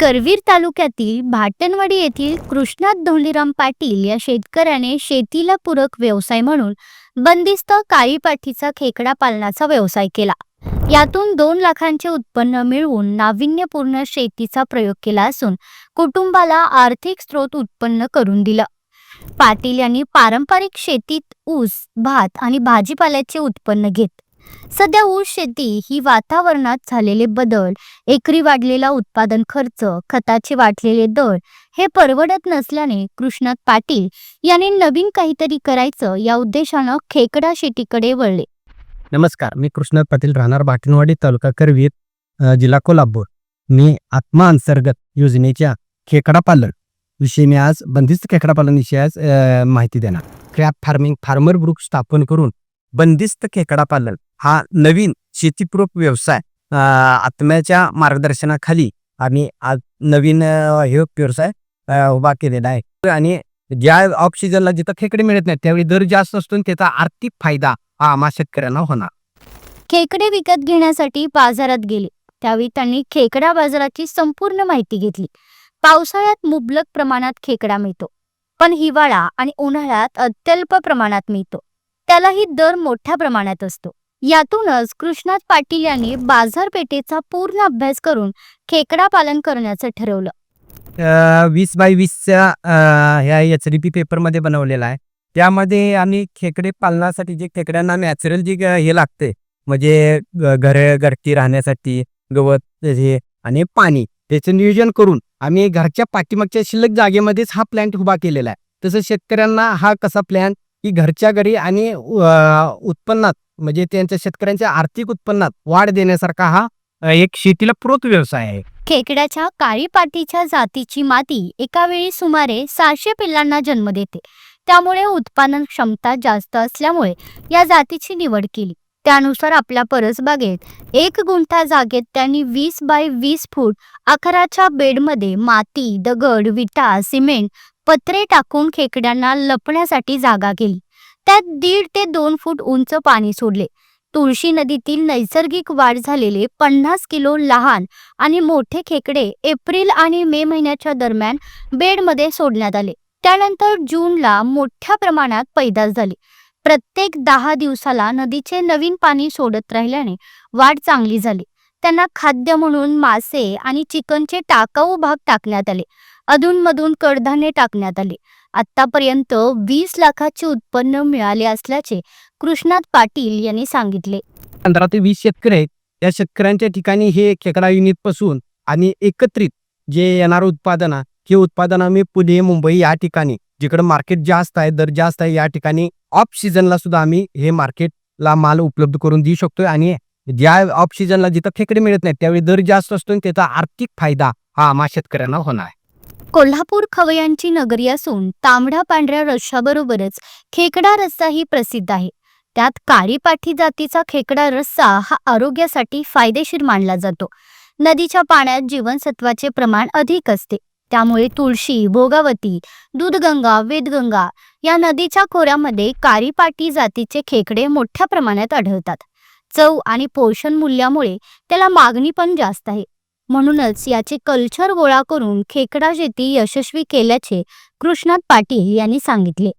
करवीर तालुक्यातील भाटणवाडी येथील कृष्णात धोंडीराम पाटील या शेतकऱ्याने शेतीला पूरक व्यवसाय म्हणून बंदिस्त काळी पाठीचा खेकडा पालनाचा व्यवसाय केला. यातून दोन लाखांचे उत्पन्न मिळवून नाविन्यपूर्ण शेतीचा प्रयोग केला असून कुटुंबाला आर्थिक स्रोत उत्पन्न करून दिलं. पाटील यांनी पारंपरिक शेतीत ऊस भात आणि भाजीपाल्याचे उत्पन्न घेत सध्या ऊस शेती ही वातावरणात झालेले बदल एकरी वाढलेला उत्पादन खर्च खताचे वाढलेले दर हे परवडत नसल्याने कृष्णात पाटील यांनी नवीन काहीतरी करायचं या उद्देशानं खेकडा शेतीकडे वळले. नमस्कार मी कृष्णात पाटील राहणार भाटणवाडी तालुका करवीर जिल्हा कोल्हापूर. मी आत्मा अंतर्गत योजनेच्या खेकडा पालन विषयी मी आज बंदिस्त खेकडा पालन विषयी आज माहिती देणार. क्रॅप फार्मिंग फार्मर ग्रुप स्थापन करून बंदिस्त खेकडा पालन हा नवीन शेतीपूरक व्यवसाय आत्म्याच्या मार्गदर्शनाखाली आम्ही आज नवीन हे व्यवसाय उभा केलेला आहे. आणि ज्या ऑक्सिजनला जिथं खेकडे मिळत नाही त्यावेळी दर जास्त असतो त्याचा आर्थिक फायदा हा आम्हा शेतकऱ्यांना होणार. खेकडे विकत घेण्यासाठी बाजारात गेले. त्यावेळी त्यांनी खेकडा बाजाराची संपूर्ण माहिती घेतली. पावसाळ्यात मुबलक प्रमाणात खेकडा मिळतो. पण हिवाळा आणि उन्हाळ्यात अत्यल्प प्रमाणात मिळतो. त्यालाही दर मोठ्या प्रमाणात असतो. यातूनच कृष्णात पाटील यांनी बाजारपेठेचा पूर्ण अभ्यास करून खेकडा पालन करण्याचं ठरवलं. अ, वीस बाय वीसच्या अ, ह्या एच डी पी पेपरमध्ये बनवलेला आहे. त्यामध्ये आम्ही खेकडे पालनासाठी जे खेकड्यांना नॅचरल जे ग- हे लागते म्हणजे ग- घर घरटी राहण्यासाठी गवत हे आणि पाणी त्याचं नियोजन करून आम्ही घरच्या पाठीमागच्या शिल्लक जागेमध्येच हा प्लॅन्ट उभा केलेला आहे. तसंच शेतकऱ्यांना हा कसा प्लॅन की घरच्या घरी आणि उत्पन्नात म्हणजे त्यांच्या शेतकऱ्यांच्या आर्थिक उत्पन्नात वाढ देण्यासारखा हा एक शेतीला पूरक व्यवसाय आहे. खेकड्याच्या काळी पाटीच्या जातीची माती एका वेळी सुमारे सहाशे पिल्लांना जन्म देते. त्यामुळे उत्पादन क्षमता जास्त असल्यामुळे या जातीची निवड केली. त्यानुसार आपल्या परसबागेत एक गुंठा जागेत त्यांनी वीस बाय वीस फूट आकाराच्या बेडमध्ये माती दगड विटा सिमेंट पत्रे टाकून खेकड्यांना लपण्यासाठी जागा केली. त्यात दीड ते दोन फूट उंच पाणी सोडले. तुळशी नदीतील नैसर्गिक वाढ झालेले पन्नास किलो लहान आणि मोठे खेकडे एप्रिल आणि मे महिन्याच्या दरम्यान बेडमध्ये सोडण्यात आले. त्यानंतर जूनला मोठ्या प्रमाणात पैदास झाली. प्रत्येक दहा दिवसाला नदीचे नवीन पाणी सोडत राहिल्याने वाढ चांगली झाली. त्यांना खाद्य म्हणून मासे आणि चिकनचे टाकाऊ भाग टाकण्यात आले. अधूनमधून कडधान्य टाकण्यात आले. आतापर्यंत वीस लाखाचे उत्पन्न मिळाले असल्याचे कृष्णात पाटील यांनी सांगितले. पंधरा ते वीस शेतकरी आहेत. त्या शेतकऱ्यांच्या ठिकाणी हे खेकडा युनिटपासून आणि एकत्रित जे येणार उत्पादन आहे, हे उत्पादन आम्ही पुणे मुंबई या ठिकाणी जिकडे मार्केट जास्त आहे दर जास्त आहे या ठिकाणी ऑफ सीझनला सुद्धा आम्ही हे मार्केटला माल उपलब्ध करून देऊ शकतोय आणि ज्या ऑफ सीझनला जिथं खेकडे मिळत नाहीत त्यावेळी दर जास्त असतो आणि त्याचा आर्थिक फायदा हा आम्हा शेतकऱ्यांना होणार आहे. कोल्हापूर खवयांची नगरी असून तांबड्या पांढऱ्या रस्साबरोबरच खेकडा रस्साही प्रसिद्ध आहे. त्यात काळीपाठी जातीचा खेकडा रस्सा हा आरोग्यासाठी फायदेशीर मानला जातो. नदीच्या पाण्यात जीवनसत्वाचे प्रमाण अधिक असते. त्यामुळे तुळशी भोगावती दूधगंगा वेदगंगा या नदीच्या खोऱ्यामध्ये कारीपाटी जातीचे खेकडे मोठ्या प्रमाणात आढळतात. चव आणि पोषण मूल्यामुळे त्याला मागणी पण जास्त आहे. म्हणूनच याचे कल्चर गोळा करून खेकडा शेती यशस्वी केल्याचे कृष्णात पाटील यांनी सांगितले.